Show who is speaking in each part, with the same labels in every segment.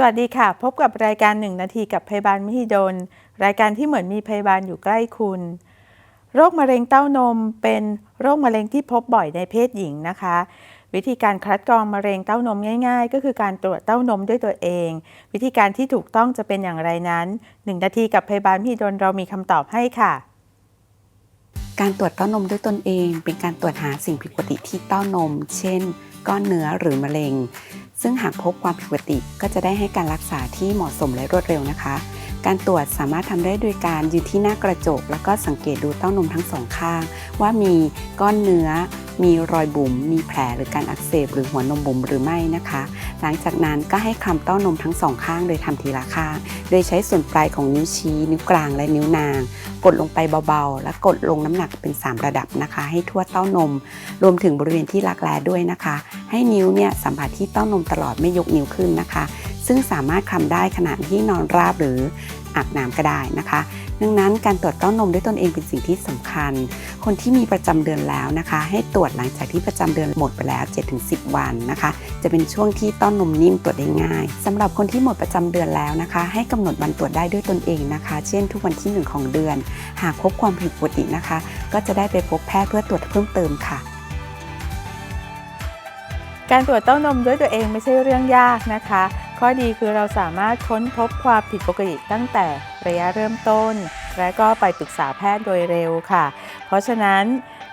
Speaker 1: สวัสดีค่ะ พบกับรายการ 1 นาทีกับพยาบาลมหิดล รายการที่เหมือนมีพยาบาลอยู่ใกล้คุณ โรคมะเร็งเต้านมเป็นโรคมะเร็งที่พบบ่อยในเพศหญิงนะคะ วิธีการคัดกรองมะเร็งเต้านมง่าย ๆ ก็คือการตรวจเต้านมด้วยตัวเอง วิธีการที่ถูกต้องจะเป็นอย่างไรนั้น 1 นาทีกับพยาบาลมหิดลเรามีคำตอบให้ค่ะ
Speaker 2: การตรวจเต้านมด้วยตนเอง เป็นการตรวจหาสิ่งผิดปกติที่เต้านม เช่น ก้อนเนื้อหรือมะเร็ง ซึ่งหากพบความผิดปกติก็จะได้ให้การรักษาที่เหมาะสมและรวดเร็วนะคะ การตรวจสามารถทำได้โดยการยืนที่หน้ากระจก แล้วก็สังเกตดูเต้านมทั้งสองข้าง ว่ามีก้อนเนื้อ มีรอยบุ๋มมีแผลหรือการอักเสบ หรือหัวนมบุ๋มหรือไม่นะคะ หลังจากนั้นก็ให้คลำเต้านมทั้งสองข้างโดยทำทีละข้าง โดยใช้ส่วนปลายของนิ้วชี้ นิ้วกลางและนิ้วนาง กดลงไปเบาๆ และกดลงน้ำหนักเป็น 3 ระดับนะคะ ให้ทั่วเต้านม รวมถึงบริเวณที่รักแร้ด้วยนะคะ ให้นิ้วเนี่ยสัมผัสที่เต้านมตลอดไม่ยกนิ้วขึ้นนะคะ ซึ่งสามารถคลำได้ขณะที่นอนราบหรืออาบน้ำก็ได้นะคะ ดังนั้นการตรวจเต้านมด้วยตนเองเป็นสิ่งที่สำคัญ คนที่มีประจำเดือนแล้วนะคะ ให้ตรวจหลังจากที่ประจำเดือนหมดไปแล้ว 7-10 วันนะคะ จะเป็นช่วงที่เต้านมนิ่มตรวจได้ง่ายสำหรับคนที่หมดประจำเดือนแล้วนะคะ ให้กำหนดวันตรวจได้ด้วยตนเองนะคะ เช่น ทุกวันที่หนึ่งของเดือน หากพบความผิดปกตินะคะ ก็จะได้ไปพบแพทย์เพื่อตรวจเพิ่มเติมค่ะ
Speaker 1: การตรวจเต้านมด้วยตัวเองไม่ใช่เรื่องยากนะคะ ข้อดีคือเราสามารถค้นพบความผิดปกติตั้งแต่ระยะเริ่มต้น และก็ไปปรึกษาแพทย์โดยเร็วค่ะ เพราะฉะนั้น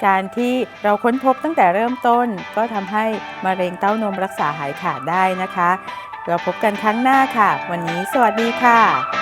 Speaker 1: การที่เราค้นพบตั้งแต่เริ่มต้น ก็ทำให้มะเร็งเต้านมรักษาหายขาดได้นะคะ เราพบกันครั้งหน้าค่ะ วันนี้สวัสดีค่ะ